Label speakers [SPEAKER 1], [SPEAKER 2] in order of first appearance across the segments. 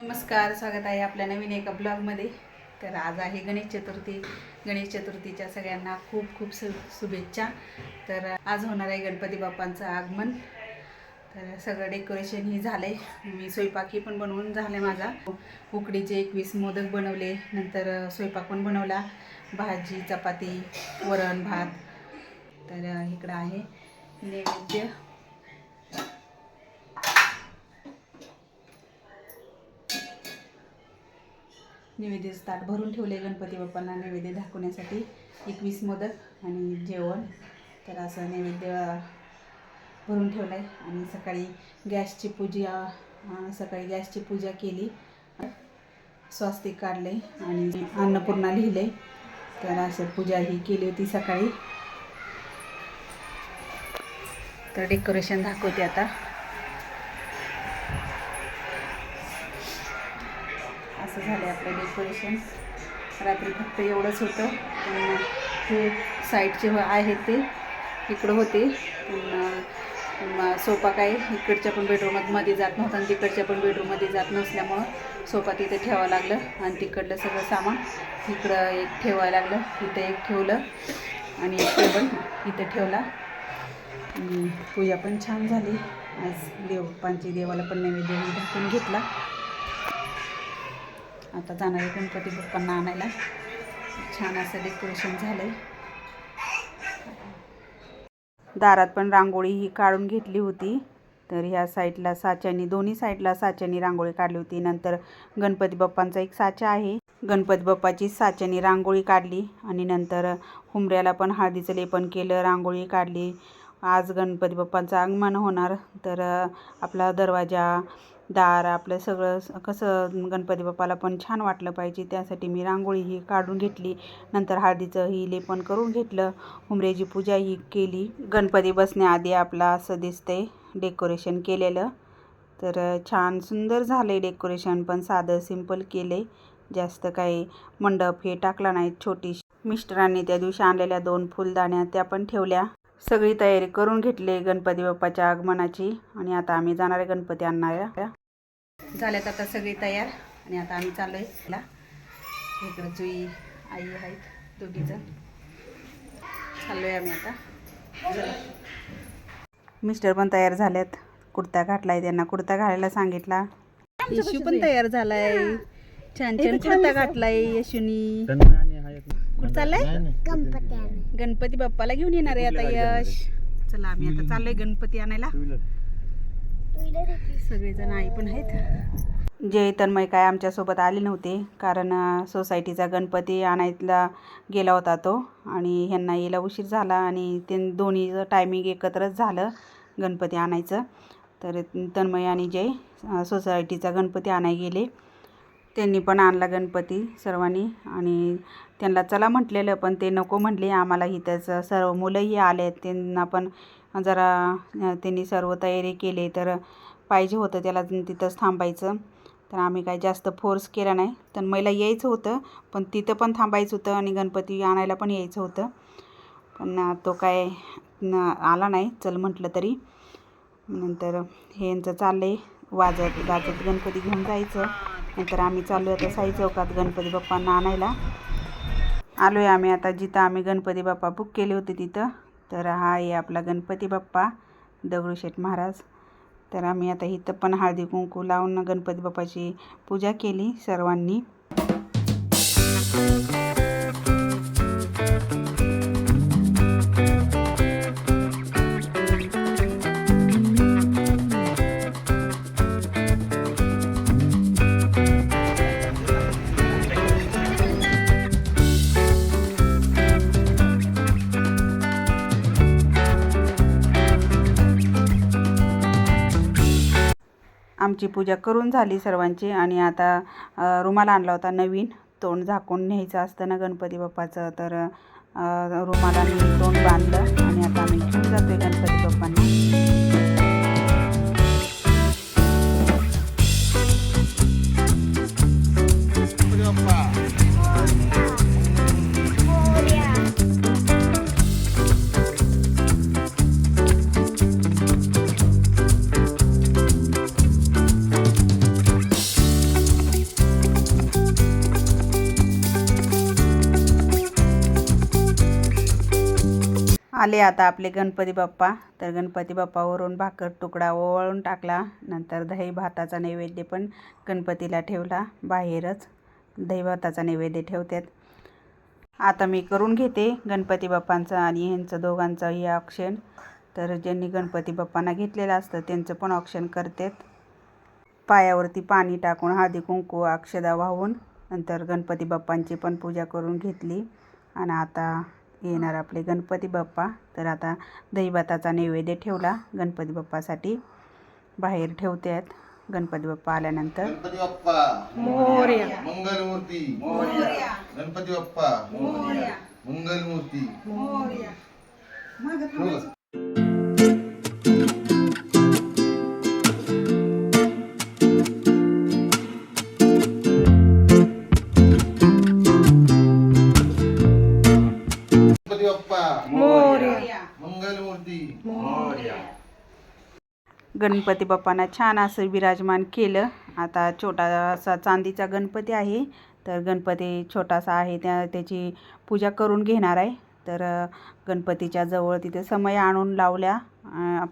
[SPEAKER 1] नमस्कार स्वागत आहे आपल्या नवीन एका ब्लॉगमध्ये तर आज आहे गणेश चतुर्थी. गणेश चतुर्थीच्या सगळ्यांना खूप खूप सु शुभेच्छा. तर आज होणार आहे गणपती बाप्पांचं आगमन. तर सगळं डेकोरेशन ही झालं आहे मी स्वयंपाकी पण बनवून झालं माझा. उकडीचे एकवीस मोदक बनवले नंतर स्वयंपाक पण बनवला. भाजी चपाती वरण भात. तर इकडं आहे नैवेद्य. नैवेद्याचं ताट भरून ठेवले गणपती बाप्पांना नैवेद्य दाखवण्यासाठी. एकवीस मोदक आणि जेवण. तर असं नैवेद्य भरून ठेवलं आहे आणि सकाळी गॅसची पूजा सकाळी गॅसची पूजा केली. स्वास्तिक काढले आणि अन्नपूर्णा लिहिले तर असं पूजा ही केली होती सकाळी. तर डेकोरेशन दाखवते आता. असं झालं आहे आपलं डेकोरेशन रात्री फक्त एवढंच होतं. पण हे साईडचे आहे आहेत ते इकडं होते. पण सोफा काय इकडच्या पण बेडरूमात मध्ये जात नव्हतं आणि तिकडच्या पण बेडरूममध्ये जात नसल्यामुळं सोफा तिथे ठेवावं लागलं. आणि तिकडलं सगळं सामान इकडं एक ठेवायला लागलं. इथं एक ठेवलं. आणि एक टेबल इथं ठेवला. पूजा पण छान झाली. आज देवपांची देवाला पण नैवेद्य दाखवून घेतला. आता जाणार आहे गणपती बाप्पांना आणायला. छान असं डेकोरेशन झालं आहे दारात पण रांगोळी ही काढून घेतली होती. तर ह्या साईडला साच्यानी दोन्ही साईडला साच्यानी रांगोळी काढली होती. नंतर गणपती बाप्पांचा एक साचा आहे. गणपती बाप्पाची साच्यानी रांगोळी काढली आणि नंतर हुंबऱ्याला पण हळदीचं लेपन केलं रांगोळी काढली. आज गणपती बाप्पांचं आगमन होणार. तर आपला दरवाजा दार आपलं सगळं कसं गणपती बाप्पाला पण छान वाटलं पाहिजे. त्यासाठी मी रांगोळी ही काढून घेतली. नंतर हळदीचं ही लेपन करून घेतलं. हुमरेची पूजा ही केली. गणपती बसण्याआधी आपला असं दिसतंय डेकोरेशन केलेलं. तर छान सुंदर झालं आहे डेकोरेशन पण साधं सिंपल केले जास्त काही मंडप हे टाकला नाही. छोटी मिस्टरांनी त्या दिवशी आणलेल्या दोन फुलदाण्या त्या पण ठेवल्या. सगळी तयारी करून घेतली गणपती बाप्पाच्या आगमनाची. आणि आता आम्ही जाणार आहे गणपती आणणाऱ्या. झाल्यात आता सगळी तयार आणि आता आम्ही चाललो आहे इकडं जुई आई आहेत दोघीजण. चाललो आहे आम्ही आता. मिस्टर पण तयार झालेत कुर्ता घातलाय त्यांना. कुर्ता घालायला सांगितला. यशू पण तयार झालाय. छान छान कुर्ता घातलाय यशूनी. कुठं चाललाय गणपती बाप्पाला घेऊन येणार आहे आता यश. चला आम्ही आता चाललोय गणपती आणायला. सगळेजण आई पण आहेत. जय तन्मय काय आमच्यासोबत आले नव्हते कारण सोसायटीचा गणपती आणायला गेला होता तो आणि ह्यांना यायला उशीर झाला आणि ते दोन्हीचं टायमिंग एकत्रच झालं गणपती आणायचं. तर तन्मय आणि जय सोसायटीचा गणपती आणाय गेले. त्यांनी पण आणला गणपती सर्वांनी आणि त्यांना चला म्हटलेलं पण ते नको म्हटले आम्हाला इथंच सर्व मुलंही आले त्यांना पण जरा त्यांनी सर्व तयारी केली तर पाहिजे होतं त्याला तिथंच थांबायचं. तर आम्ही काय जास्त फोर्स केला नाही. तर मला यायचं होतं पण तिथं पण थांबायचं होतं आणि गणपती आणायला पण यायचं होतं. पण तो काय न- आला नाही. चल म्हटलं तरी. नंतर हे यांचं चाललं आहे वाजत गाजत गणपती घेऊन जायचं. नंतर आम्ही चाललो आता साई चौकात गणपती बाप्पांना आणायला. आलो आहे आम्ही आता जिथं आम्ही गणपती बाप्पा बुक केले होते तिथं. तर हा आहे आपला गणपती बाप्पा दगडूशेठ महाराज. तर आम्ही आता इथं पण हळदी कुंकू लावून गणपती बाप्पाची पूजा केली सर्वांनी. आमची पूजा करून झाली सर्वांची आणि आता रुमाल आणला होता नवीन तोंड झाकून न्यायचं असतं ना गणपती बाप्पाचं तर रुमालाने तोंड बांधलं आणि आता आम्ही घेऊन जातोय गणपती बाप्पांना. आले आता आपले गणपती बाप्पा. तर गणपती बाप्पावरून भाकर तुकडा ओवाळून टाकला. नंतर दही भाताचा नैवेद्य पण गणपतीला ठेवला. बाहेरच दही भाताचा नैवेद्य ठेवतात. आता मी करून घेते गणपती बाप्पांचं आणि ह्यांचं दोघांचं हे ऑप्शन तर ज्यांनी गणपती बाप्पांना घेतलेलं असतं त्यांचं पण ऑप्शन करतात. पायावरती पाणी टाकून हळदी कुंकू अक्षदा वाहून नंतर गणपती बाप्पांची पण पूजा करून घेतली. आणि आता येणार आपले गणपती बाप्पा. तर आता दहीभाताचा नैवेद्य ठेवला. गणपती बाप्पासाठी बाहेर ठेवते आहेत गणपती बाप्पा आल्यानंतर
[SPEAKER 2] गणपती बाप्पा.
[SPEAKER 3] मोरया.
[SPEAKER 2] मंगलमूर्ती. गणपती बाप्पा. मंगलमूर्ती. ठेवू गणपती
[SPEAKER 1] बाप्पांना छान असं विराजमान केलं. आता छोटासा चांदीचा गणपती आहे. तर गणपती छोटासा आहे. त्या त्याची पूजा करून घेणार आहे. तर गणपतीच्या जवळ तिथे समय आणून लावल्या.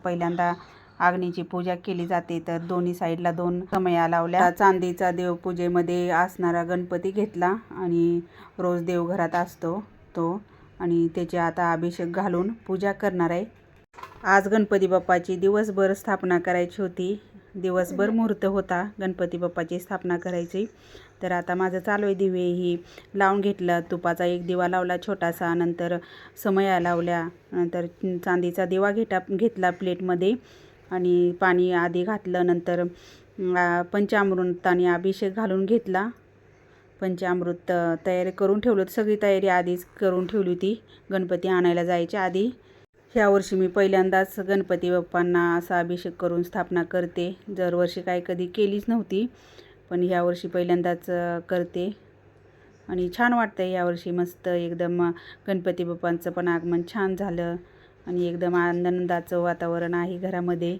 [SPEAKER 1] पहिल्यांदा अग्नीची पूजा केली जाते. तर दोन्ही साईडला दोन समया लावल्या. चांदीचा देवपूजेमध्ये असणारा गणपती घेतला आणि रोज देवघरात असतो तो. आणि त्याची आता अभिषेक घालून पूजा करणार आहे. आज गणपती बाप्पाची दिवसभर स्थापना करायची होती. दिवसभर मुहूर्त होता गणपती बाप्पाची स्थापना करायची. तर आता माझं चालू आहे दिवे. ही लावून घेतलं. तुपाचा एक दिवा लावला छोटासा. नंतर समया लावल्या. नंतर चांदीचा दिवा घेता घेतला प्लेटमध्ये. आणि पाणी आधी घातलं. नंतर पंचामृताने अभिषेक घालून घेतला. पंचामृत तयारी करून ठेवलं सगळी तयारी आधीच करून ठेवली होती. गणपती आणायला जायच्या आधी. ह्या वर्षी मी पहिल्यांदाच गणपती बाप्पांना असा अभिषेक करून स्थापना करते. दरवर्षी काय कधी केलीच नव्हती पण ह्या वर्षी पहिल्यांदाच करते. आणि छान वाटतं आहे यावर्षी मस्त एकदम गणपती बाप्पांचं पण आगमन छान झालं. आणि एकदम आनंदाचं वातावरण आहे घरामध्ये.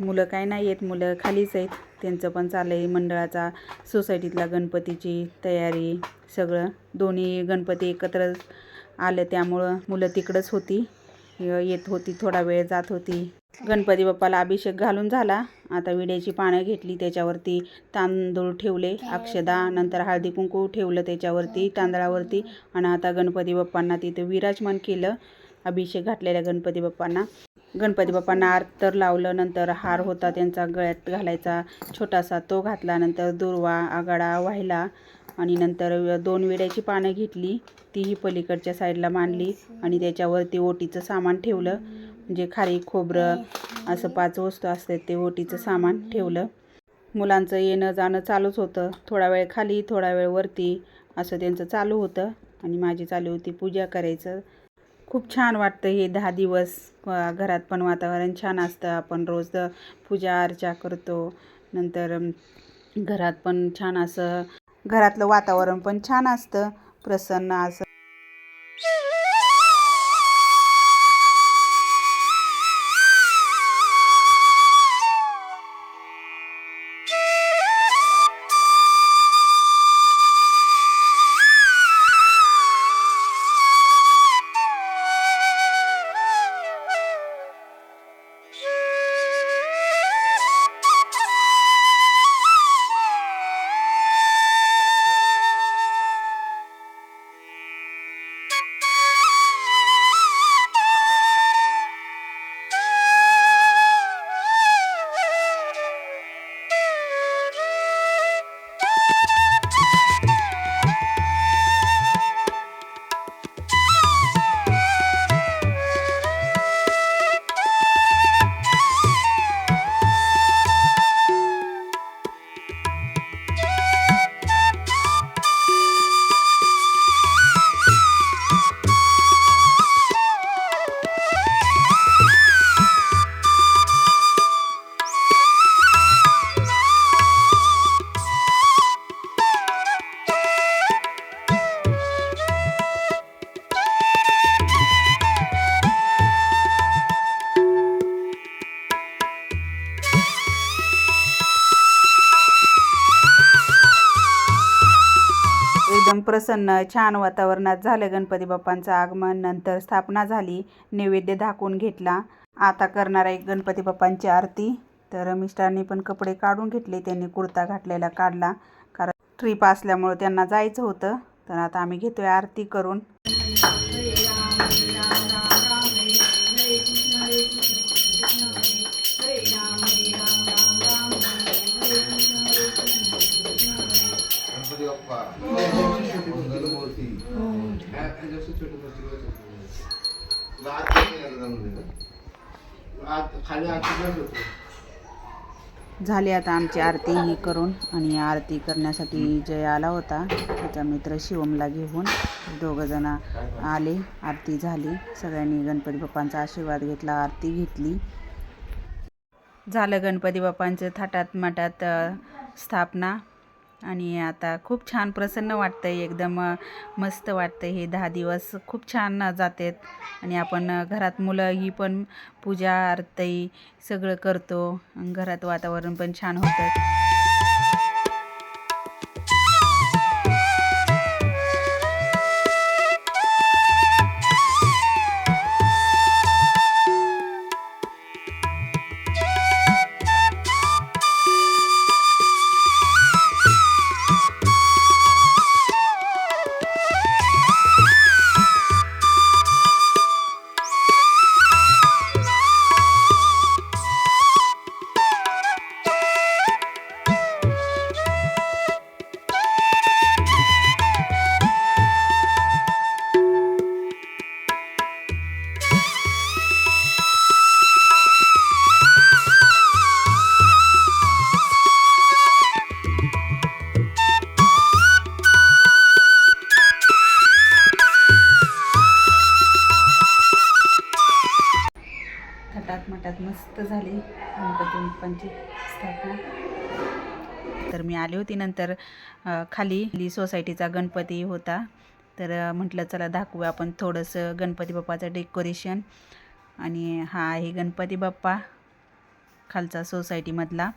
[SPEAKER 1] मुलं काय नाही आहेत मुलं खालीच आहेत. त्यांचं पण चाललं आहे मंडळाचा सोसायटीतला गणपतीची तयारी सगळं. दोन्ही गणपती एकत्र आलं त्यामुळं मुलं तिकडंच होती. येत होती थोडा वेळ जात होती. गणपती बाप्पाला अभिषेक घालून झाला. आता विड्याची पानं घेतली त्याच्यावरती तांदूळ ठेवले अक्षदा नंतर हळदी कुंकू ठेवलं त्याच्यावरती तांदळावरती. आणि आता गणपती बाप्पांना तिथे विराजमान केलं अभिषेक घातलेल्या गणपती बाप्पांना. गणपती बाप्पांना आरतर लावलं नंतर हार होता त्यांचा गळ्यात घालायचा छोटासा तो घातला नंतर दुर्वा आगाडा वाहिला आणि नंतर दोन विड्याची पानं घेतली तीही पलीकडच्या साईडला मांडली आणि त्याच्यावरती ओटीचं सामान ठेवलं म्हणजे खारी खोबरं असं पाच वस्तू असतात ते ओटीचं सामान ठेवलं. मुलांचं येणं जाणं चालूच होतं. थोडा वेळ खाली थोडा वेळ वरती असं त्यांचं चालू होतं आणि माझी चालू होती पूजा करायचं. खूप छान वाटतं हे दहा दिवस घरात पण वातावरण छान असतं. आपण रोज पूजा अर्चा करतो. नंतर घरात पण छान असं घरातलं वातावरण पण छान असतं. प्रसन्न असं एकदम प्रसन्न छान वातावरणात झालं गणपती बाप्पांचं आगमन. नंतर स्थापना झाली नैवेद्य दाखवून घेतला. आता करणार आहे गणपती बाप्पांची आरती. तर मिस्टरांनी पण कपडे काढून घेतले त्यांनी कुर्ता घातलेला काढला. कारण ट्रिप असल्यामुळं त्यांना जायचं होतं. तर आता आम्ही घेतोय आरती करून.
[SPEAKER 2] गणपती राम.
[SPEAKER 3] खाली
[SPEAKER 1] झाली आता आमची आरती ही करून आणि आरती करण्यासाठी जय आला होता. त्याचा मित्र शिवमला घेऊन दोघंजण आले. आरती झाली. सगळ्यांनी गणपती बाप्पांचा आशीर्वाद घेतला. आरती घेतली. झालं गणपती बाप्पांचं थाटात माटात स्थापना. आणि आता खूप छान प्रसन्न वाटतं आहे एकदम मस्त वाटतं हे दहा दिवस. खूप छान जातात. आणि आपण घरात मुलं ही पण पूजा आरती सगळं करतो. घरात वातावरण पण छान होतं. मस्त झाली गणपती बाप्पांची स्थापना. तर मी आली होती नंतर खाली सोसायटीचा गणपती होता. तर म्हटलं चला दाखवूया आपण थोडंसं गणपती बाप्पाचं डेकोरेशन. आणि हा आहे गणपती बाप्पा खालचा सोसायटीमधला.